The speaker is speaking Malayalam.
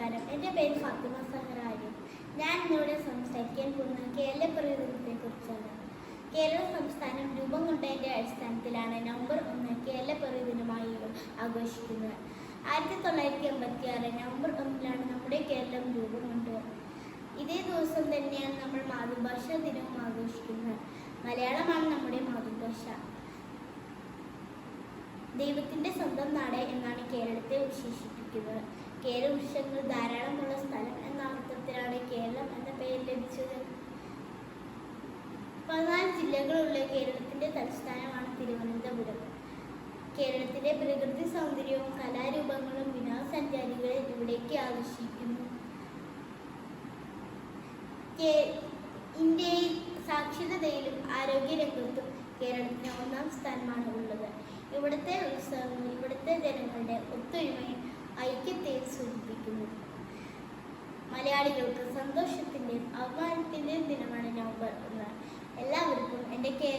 നമസ്കാരം. എന്റെ പേര് ഫാത്തിമ സഹറാരി ഞാൻ ഇന്നിവിടെ സംസാരിക്കാൻ പോകുന്നത് കേരള പ്രകൃതത്തെ കുറിച്ചാണ് കേരള സംസ്ഥാനം രൂപം കൊണ്ടതിന്റെ അടിസ്ഥാനത്തിലാണ് നവംബർ ഒന്ന് കേരള പ്രകൃതിനുമായി ആഘോഷിക്കുന്നത്. ആയിരത്തി തൊള്ളായിരത്തി എൺപത്തി ആറ് നവംബർ ഒന്നിലാണ് നമ്മുടെ കേരളം രൂപം കൊണ്ടത്. ഇതേ ദിവസം തന്നെയാണ് നമ്മൾ മാതൃഭാഷാ ദിനവും ആഘോഷിക്കുന്നത്. മലയാളമാണ് നമ്മുടെ മാതൃഭാഷ. ദൈവത്തിന്റെ സ്വന്തം നാട് എന്നാണ് കേരളത്തെ വിശേഷിപ്പിക്കുന്നത്. കേരള വൃക്ഷങ്ങൾ ധാരാളമുള്ള സ്ഥലം എന്ന അർത്ഥത്തിലാണ് കേരളം എന്ന പേര് ലഭിച്ചത്. പതിനാല് ജില്ലകളുള്ള കേരളത്തിന്റെ തലസ്ഥാനമാണ് തിരുവനന്തപുരം. കേരളത്തിലെ പ്രകൃതി സൗന്ദര്യവും കലാരൂപങ്ങളും വിനോദസഞ്ചാരികളെ ഇവിടേക്ക് ആകർഷിക്കുന്നു. ഇന്ത്യയിൽ സാക്ഷരതയിലും ആരോഗ്യരംഗത്തും കേരളത്തിന് ഒന്നാം സ്ഥാനമാണ് ഉള്ളത് ഇവിടുത്തെ ഉത്സവങ്ങൾ ഇവിടുത്തെ ജനങ്ങളുടെ ഒത്തൊരുമയും മലയാളികൾക്ക് സന്തോഷത്തിന്റെയും അഭിമാനത്തിന്റെയും ദിനമാണ് നവംബർ ഒന്ന്. എല്ലാവർക്കും എന്റെ കേ